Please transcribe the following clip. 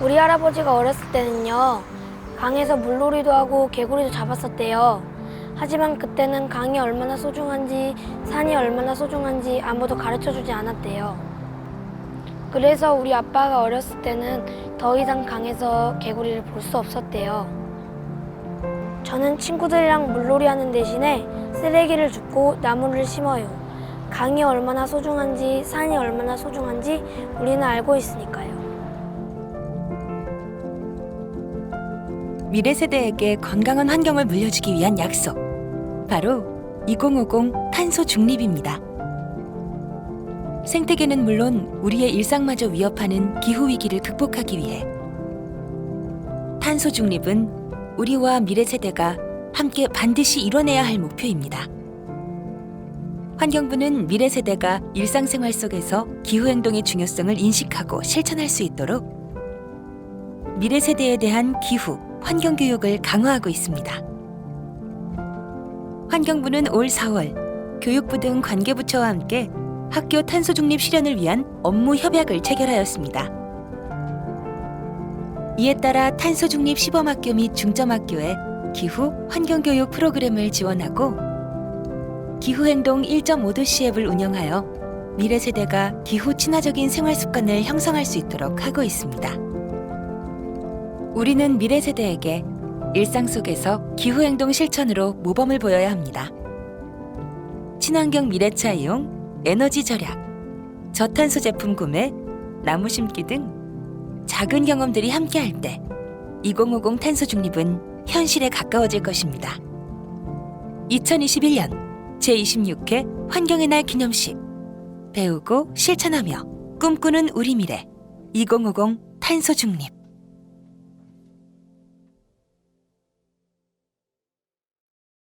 우리 할아버지가 어렸을 때는요, 강에서 물놀이도 하고 개구리도 잡았었대요. 하지만 그때는 강이 얼마나 소중한지, 산이 얼마나 소중한지 아무도 가르쳐 주지 않았대요. 그래서 우리 아빠가 어렸을 때는 더 이상 강에서 개구리를 볼 수 없었대요. 저는 친구들이랑 물놀이 하는 대신에 쓰레기를 줍고 나무를 심어요. 강이 얼마나 소중한지, 산이 얼마나 소중한지 우리는 알고 있으니까요. 미래 세대에게 건강한 환경을 물려주기 위한 약속. 바로 2050 탄소 중립입니다. 생태계는 물론 우리의 일상마저 위협하는 기후 위기를 극복하기 위해 탄소 중립은 우리와 미래 세대가 함께 반드시 이뤄내야 할 목표입니다. 환경부는 미래 세대가 일상생활 속에서 기후 행동의 중요성을 인식하고 실천할 수 있도록 미래 세대에 대한 기후, 환경 교육을 강화하고 있습니다. 환경부는 올 4월 교육부 등 관계부처와 함께 학교 탄소 중립 실현을 위한 업무 협약을 체결하였습니다. 이에 따라 탄소 중립 시범 학교 및 중점 학교에 기후 환경 교육 프로그램을 지원하고 기후 행동 1.5도 시 앱을 운영하여 미래 세대가 기후 친화적인 생활 습관을 형성할 수 있도록 하고 있습니다. 우리는 미래 세대에게 일상 속에서 기후 행동 실천으로 모범을 보여야 합니다. 친환경 미래차 이용, 에너지 절약, 저탄소 제품 구매, 나무 심기 등 작은 경험들이 함께할 때 2050 탄소 중립은 현실에 가까워질 것입니다. 2021년 제26회 환경의 날 기념식 배우고 실천하며 꿈꾸는 우리 미래 2050 탄소 중립